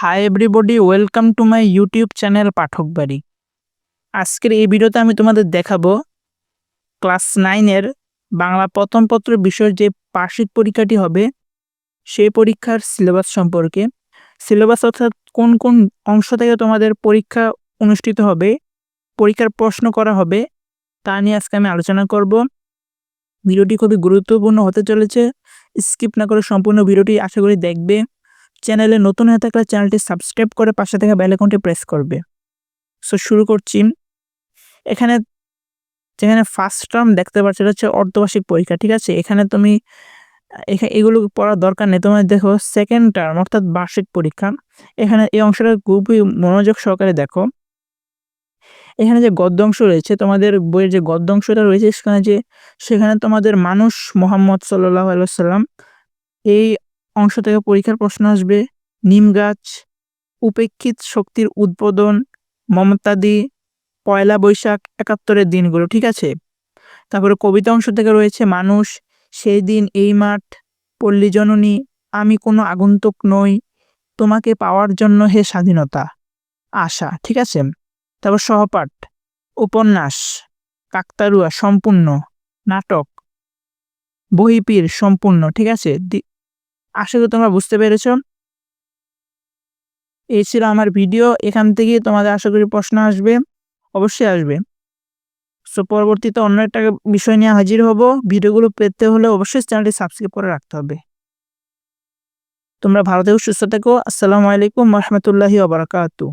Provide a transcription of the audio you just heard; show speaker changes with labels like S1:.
S1: Hi everybody welcome to my YouTube channel পাঠক বাড়ি আজকের এই ভিডিওতে আমি তোমাদের দেখাবো ক্লাস নাইনের বাংলা প্রথম পত্র বিষয়ের যে বার্ষিক পরীক্ষাটি হবে, সেই পরীক্ষার সিলেবাস সম্পর্কে। সিলেবাস অর্থাৎ কোন কোন অংশ থেকে তোমাদের পরীক্ষা অনুষ্ঠিত হবে, পরীক্ষার প্রশ্ন করা হবে, তা নিয়ে আজকে আমি আলোচনা করব। ভিডিওটি খুবই গুরুত্বপূর্ণ হতে চলেছে স্কিপ না করে সম্পূর্ণ ভিডিওটি আশা করি দেখবে। চ্যানেলে নতুন হয়ে থাকলে চ্যানেলটি সাবস্ক্রাইব করে পাশে থাকা বেল আইকনটি প্রেস করবে। সো শুরু করছি। এখানে যেখানে ফার্স্ট টার্ম দেখতে পাচ্ছ, এটা হচ্ছে অর্ধবার্ষিক পরীক্ষা, ঠিক আছে? এখানে তুমি এখানে এগুলো পড়ার দরকার নেই। তোমার দেখো সেকেন্ড টার্ম অর্থাৎ বার্ষিক পরীক্ষা, এখানে এই অংশটা খুবই মনোযোগ সহকারে দেখো। এখানে যে গদ্য অংশ রয়েছে, তোমাদের বইয়ের যে গদ্য অংশটা রয়েছে, সেখানে যে, সেখানে তোমাদের মানুষ মোহাম্মদ সাল্লাহ আলাইসাল্লাম এই অংশ থেকে পরীক্ষার প্রশ্ন আসবে। নিম গাছ, উপেক্ষিত শক্তির উদ্বোধন, মমতাদি, পয়লা বৈশাখ একাত্তরের দিনগুলো, ঠিক আছে? তারপরে কবিতা অংশ থেকে রয়েছে মানুষ, সেই দিন এই মাঠ, পল্লী জননী, আমি কোনো আগন্তুক নই, তোমাকে পাওয়ার জন্য হে স্বাধীনতা, আশা, ঠিক আছে? তারপর সহপাঠ, উপন্যাস, কাকতারুয়া, সম্পূর্ণ, নাটক, বহিপীর, সম্পূর্ণ, ঠিক আছে? আশা করি তোমরা বুঝতে পেরেছ। এই ছিল আমার ভিডিও, এখান থেকে তোমাদের আশা করি প্রশ্ন আসবে, অবশ্যই আসবে। সো পরবর্তীতে অন্য একটা বিষয় নিয়ে হাজির হব, ভিডিওগুলো পেতে হলে অবশ্যই চ্যানেলটি সাবস্ক্রাইব করে রাখতে হবে। তোমরা ভারতেও সুস্থ থেকো, আসসালামু আলাইকুম রহমতুল্লাহি ওবরাকাতু